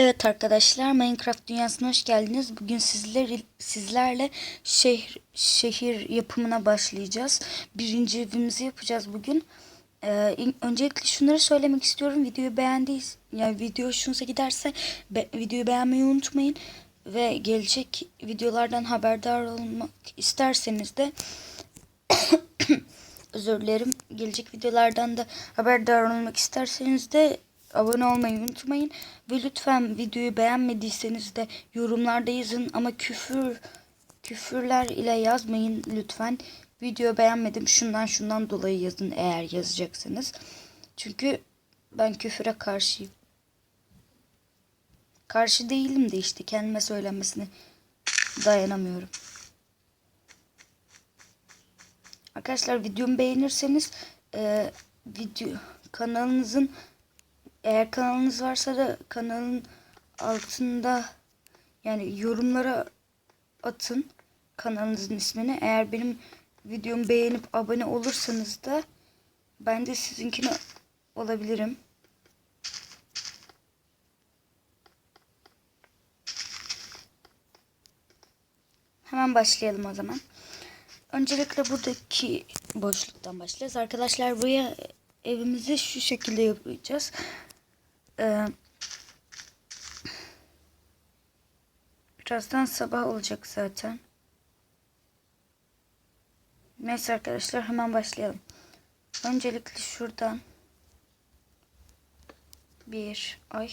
Evet arkadaşlar Minecraft dünyasına hoş geldiniz. Bugün sizler sizlerle şehir şehir yapımına başlayacağız. Birinci evimizi yapacağız bugün. Ee, öncelikle şunları söylemek istiyorum. Videoyu beğendiyseniz yani video hoşunuza giderse be- videoyu beğenmeyi unutmayın ve gelecek videolardan haberdar olmak isterseniz de özür dilerim. Gelecek videolardan da haberdar olmak isterseniz de abone olmayı unutmayın. Ve lütfen videoyu beğenmediyseniz de yorumlarda yazın ama küfür küfürler ile yazmayın lütfen. Video beğenmedim şundan şundan dolayı yazın eğer yazacaksınız. Çünkü ben küfüre karşıyım. Karşı değilim de işte kendime söylenmesine dayanamıyorum. Arkadaşlar videomu beğenirseniz e, video kanalınızın eğer kanalınız varsa da kanalın altında yani yorumlara atın kanalınızın ismini. Eğer benim videomu beğenip abone olursanız da ben de sizinkini olabilirim. Hemen başlayalım o zaman. Öncelikle buradaki boşluktan başlayacağız. Arkadaşlar buraya evimizi şu şekilde yapacağız. Ee, birazdan sabah olacak zaten. Neyse arkadaşlar hemen başlayalım. Öncelikle şuradan bir ay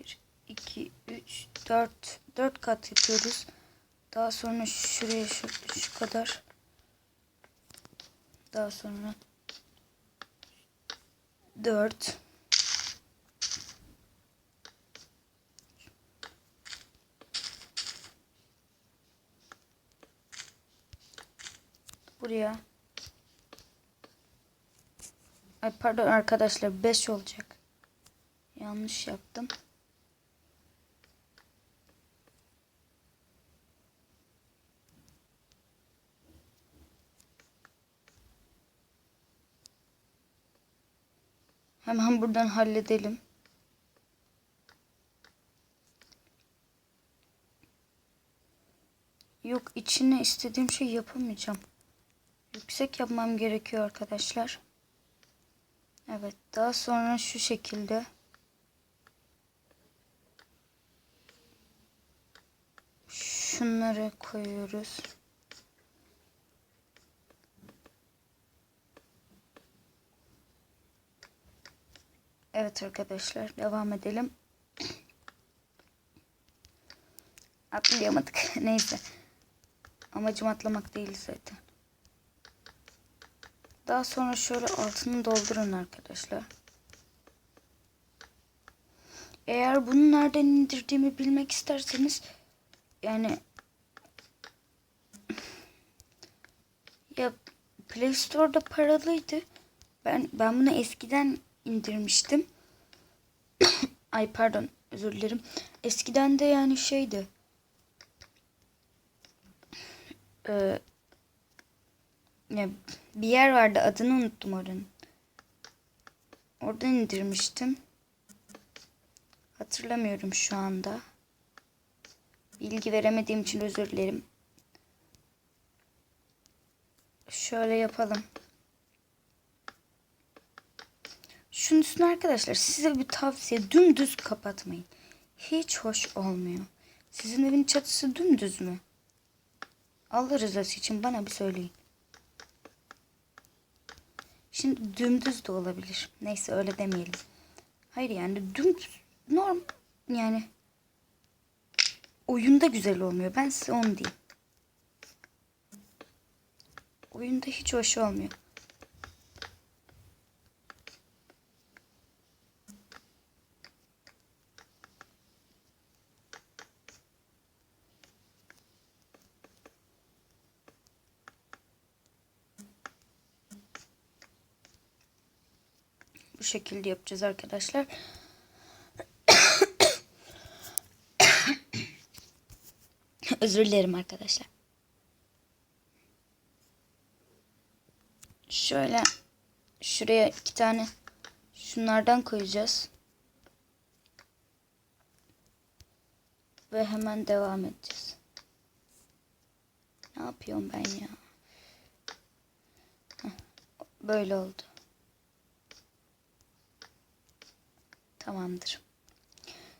bir iki üç dört dört kat yapıyoruz. Daha sonra şuraya şu, şu kadar. Daha sonra 4 Buraya Ay pardon arkadaşlar 5 olacak. Yanlış yaptım. Hemen buradan halledelim. Yok içine istediğim şey yapamayacağım. Yüksek yapmam gerekiyor arkadaşlar. Evet daha sonra şu şekilde. Şunları koyuyoruz. Evet arkadaşlar devam edelim. Atlayamadık. Neyse. Amacım atlamak değil zaten. Daha sonra şöyle altını doldurun arkadaşlar. Eğer bunu nereden indirdiğimi bilmek isterseniz yani ya Play Store'da paralıydı. Ben ben bunu eskiden indirmiştim. Ay pardon özür dilerim. Eskiden de yani şeydi. Ee, ya bir yer vardı adını unuttum oranın. Oradan indirmiştim. Hatırlamıyorum şu anda. Bilgi veremediğim için özür dilerim. Şöyle yapalım. Şunun arkadaşlar size bir tavsiye dümdüz kapatmayın. Hiç hoş olmuyor. Sizin evin çatısı dümdüz mü? Allah rızası için bana bir söyleyin. Şimdi dümdüz de olabilir. Neyse öyle demeyelim. Hayır yani dümdüz norm yani oyunda güzel olmuyor. Ben size onu diyeyim. Oyunda hiç hoş olmuyor. Bu şekilde yapacağız arkadaşlar. Özür dilerim arkadaşlar. Şöyle şuraya iki tane şunlardan koyacağız. Ve hemen devam edeceğiz. Ne yapıyorum ben ya? Böyle oldu. Tamamdır.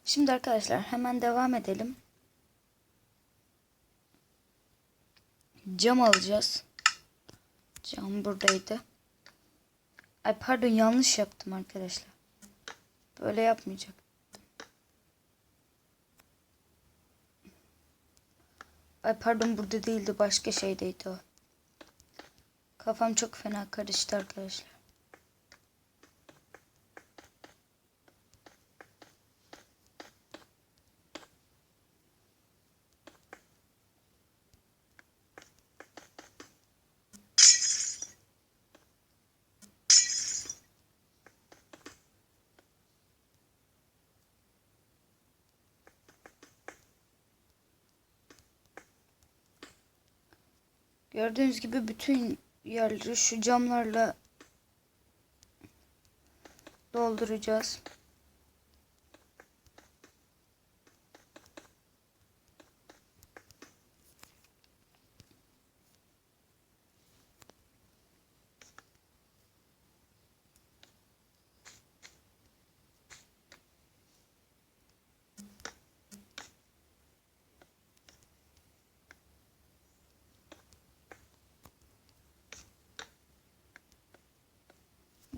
Şimdi arkadaşlar hemen devam edelim. Cam alacağız. Cam buradaydı. Ay pardon yanlış yaptım arkadaşlar. Böyle yapmayacak. Ay pardon burada değildi başka şeydeydi o. Kafam çok fena karıştı arkadaşlar. Gördüğünüz gibi bütün yerleri şu camlarla dolduracağız.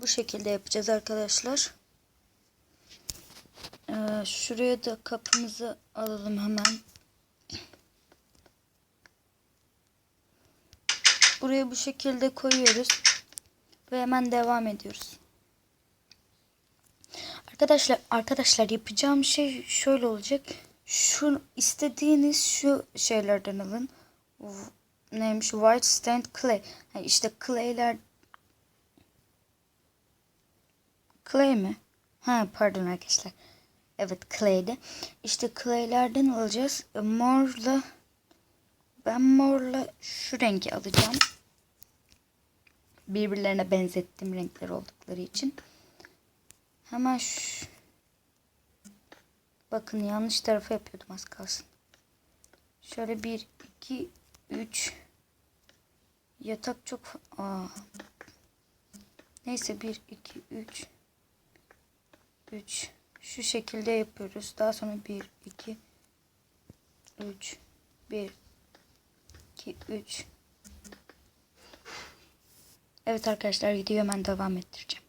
Bu şekilde yapacağız arkadaşlar. Ee, şuraya da kapımızı alalım hemen. Buraya bu şekilde koyuyoruz. Ve hemen devam ediyoruz. Arkadaşlar arkadaşlar yapacağım şey şöyle olacak. Şu istediğiniz şu şeylerden alın. Neymiş? White stand clay. Yani işte clay'ler Clay mi? Ha pardon arkadaşlar. Evet clay'de. İşte clay'lerden alacağız. E, morla ben morla şu rengi alacağım. Birbirlerine benzettim renkler oldukları için. Hemen şu Bakın yanlış tarafa yapıyordum az kalsın. Şöyle bir, iki, üç. Yatak çok... Aa. Neyse bir, iki, üç. 3 şu şekilde yapıyoruz. Daha sonra 1 2 3 1 2 3 Evet arkadaşlar videoyu hemen devam ettireceğim.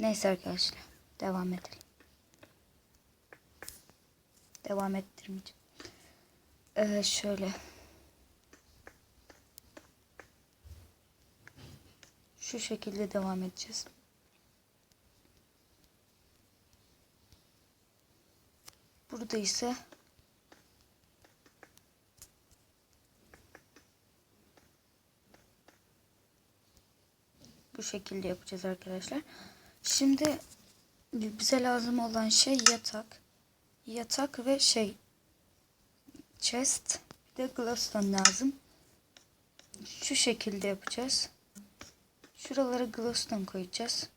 Neyse arkadaşlar devam edelim. Devam ettirmeyeceğim. Ee, şöyle Şu şekilde devam edeceğiz. Burada ise bu şekilde yapacağız arkadaşlar. Şimdi bize lazım olan şey yatak. Yatak ve şey chest bir de glowstone lazım. Şu şekilde yapacağız. Şuralara glowstone koyacağız.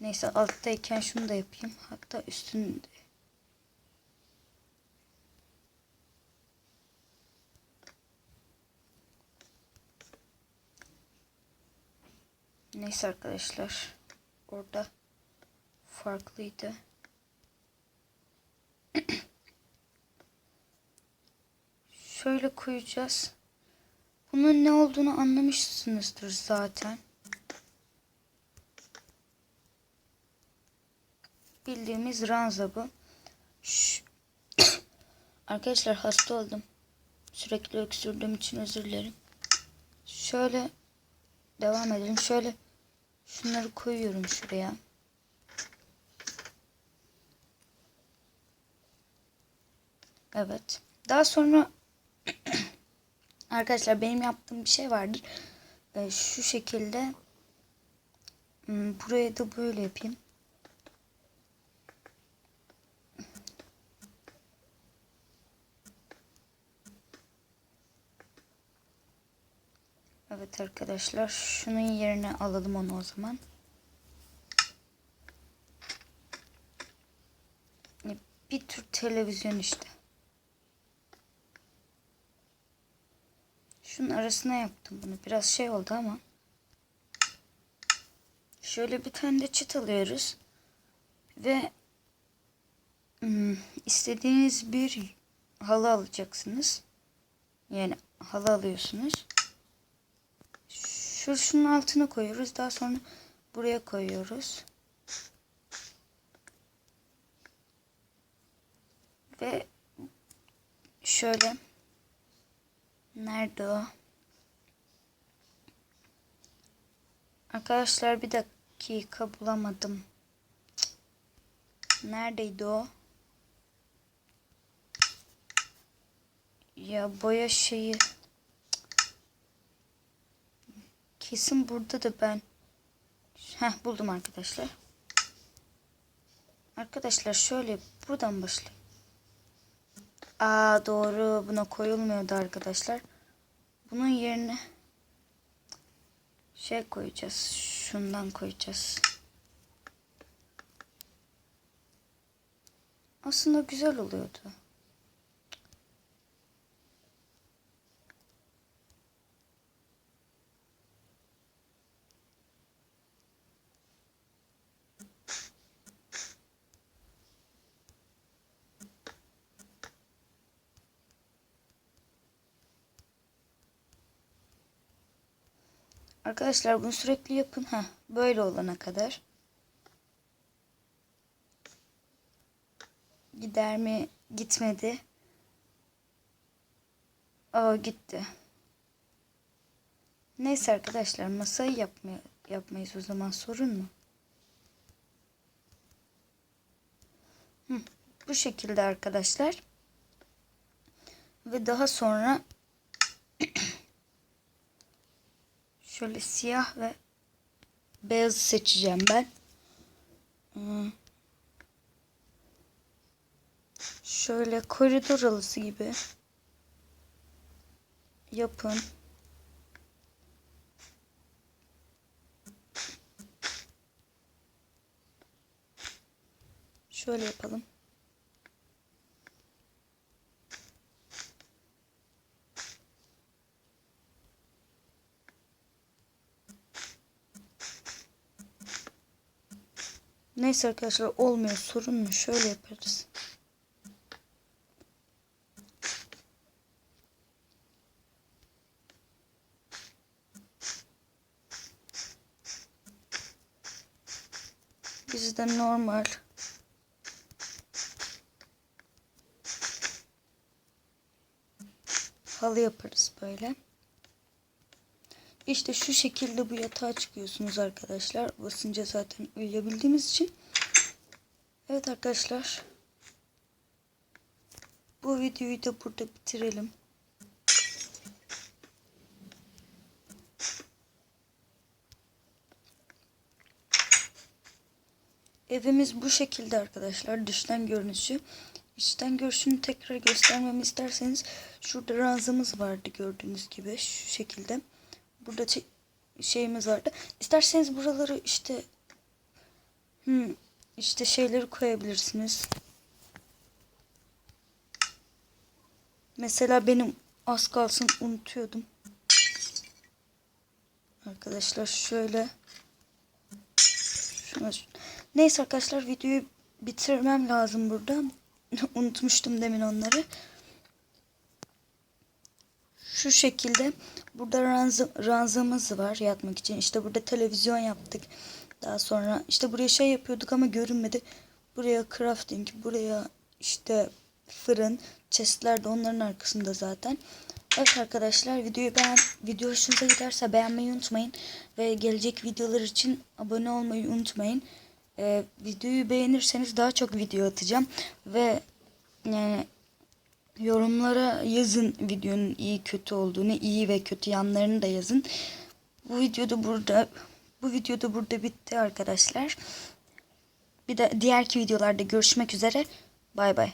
Neyse alttayken şunu da yapayım. Hatta üstünde. Neyse arkadaşlar. Orada farklıydı. Şöyle koyacağız. Bunun ne olduğunu anlamışsınızdır zaten. Bildiğimiz ranza bu. Arkadaşlar hasta oldum. Sürekli öksürdüğüm için özür dilerim. Şöyle devam edelim. Şöyle şunları koyuyorum şuraya. Evet. Daha sonra arkadaşlar benim yaptığım bir şey vardır. Ee, şu şekilde hmm, buraya da böyle yapayım. Arkadaşlar şunun yerine alalım onu o zaman. bir tür televizyon işte. Şunun arasına yaptım bunu. Biraz şey oldu ama. Şöyle bir tane de çıt alıyoruz. Ve hmm, istediğiniz bir halı alacaksınız. Yani halı alıyorsunuz. Şu şunun altına koyuyoruz. Daha sonra buraya koyuyoruz. Ve şöyle nerede o? Arkadaşlar bir dakika bulamadım. Neredeydi o? Ya boya şeyi. Kesin burada da ben. Heh buldum arkadaşlar. Arkadaşlar şöyle buradan başlayayım. Aa doğru buna koyulmuyordu arkadaşlar. Bunun yerine şey koyacağız. Şundan koyacağız. Aslında güzel oluyordu. Arkadaşlar bunu sürekli yapın. ha böyle olana kadar. Gider mi? Gitmedi. Aa gitti. Neyse arkadaşlar masayı yapmaya, yapmayız o zaman sorun mu? Hı, bu şekilde arkadaşlar. Ve daha sonra şöyle siyah ve beyaz seçeceğim ben. Hmm. Şöyle koridor alısı gibi yapın. Şöyle yapalım. Neyse arkadaşlar olmuyor sorun mu? Şöyle yaparız. Bizde normal. Halı yaparız böyle. İşte şu şekilde bu yatağa çıkıyorsunuz arkadaşlar. Basınca zaten uyuyabildiğimiz için. Evet arkadaşlar. Bu videoyu da burada bitirelim. Evimiz bu şekilde arkadaşlar. Dıştan görünüşü. İçten görüşünü tekrar göstermemi isterseniz şurada ranzamız vardı gördüğünüz gibi şu şekilde. Burada şeyimiz vardı. İsterseniz buraları işte hmm, işte şeyleri koyabilirsiniz. Mesela benim az kalsın unutuyordum. Arkadaşlar şöyle şuna Neyse arkadaşlar videoyu bitirmem lazım burada. Unutmuştum demin onları. Şu şekilde burada ranza, ranzamız var yatmak için. İşte burada televizyon yaptık. Daha sonra işte buraya şey yapıyorduk ama görünmedi. Buraya crafting, buraya işte fırın, chestler de onların arkasında zaten. Evet arkadaşlar videoyu beğen, video hoşunuza giderse beğenmeyi unutmayın. Ve gelecek videolar için abone olmayı unutmayın. Ee, videoyu beğenirseniz daha çok video atacağım. Ve yani yorumlara yazın videonun iyi kötü olduğunu, iyi ve kötü yanlarını da yazın. Bu videoda burada bu videoda burada bitti arkadaşlar. Bir de diğerki videolarda görüşmek üzere. Bay bay.